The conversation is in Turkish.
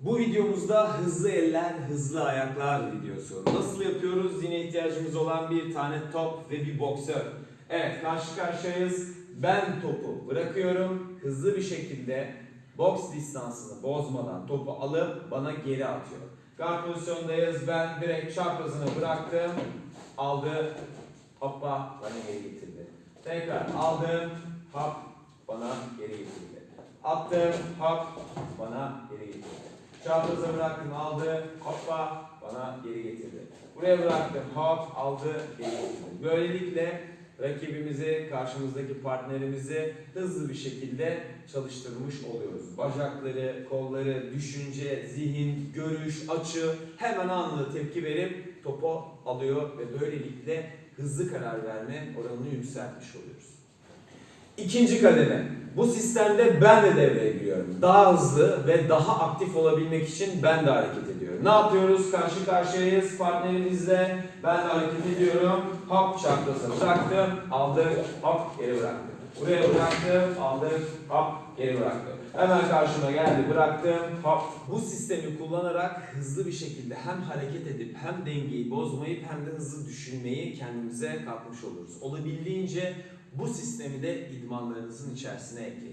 Bu videomuzda hızlı eller, hızlı ayaklar videosu. Nasıl yapıyoruz? Yine ihtiyacımız olan bir tane top ve bir boksör. Evet, karşı karşıyayız. Ben topu bırakıyorum. Hızlı bir şekilde boks distansını bozmadan topu alıp bana geri atıyor. Guard pozisyondayız. Ben direkt çaprazını bıraktım. Aldı. Hoppa bana geri getirdi. Tekrar aldım. Hop bana geri getirdi. Attım. Hop bana geri getirdi. Çapraza bıraktım aldı. Hoppa bana geri getirdi. Buraya bıraktım. Hop aldı geri getirdi. Böylelikle rakibimizi, karşımızdaki partnerimizi hızlı bir şekilde çalıştırmış oluyoruz. Bacakları, kolları, düşünce, zihin, görüş, açı hemen anında tepki verip topu alıyor ve böylelikle hızlı karar verme oranını yükseltmiş oluyoruz. İkinci kademe. Bu sistemde ben de devreye giriyorum. Daha hızlı ve daha aktif olabilmek için ben de hareket ediyorum. Ne yapıyoruz? Karşı karşıyayız partnerimizle. Ben de hareket ediyorum. Hop çaprazı bıraktım, aldık, hop geri bıraktım. Buraya bıraktım, aldık, hop geri bıraktım. Hemen karşıma geldi, bıraktım, hop. Bu sistemi kullanarak hızlı bir şekilde hem hareket edip hem dengeyi bozmayıp hem de hızlı düşünmeyi kendimize katmış oluruz. Olabildiğince bu sistemi de idmanlarınızın içerisine ekleyin.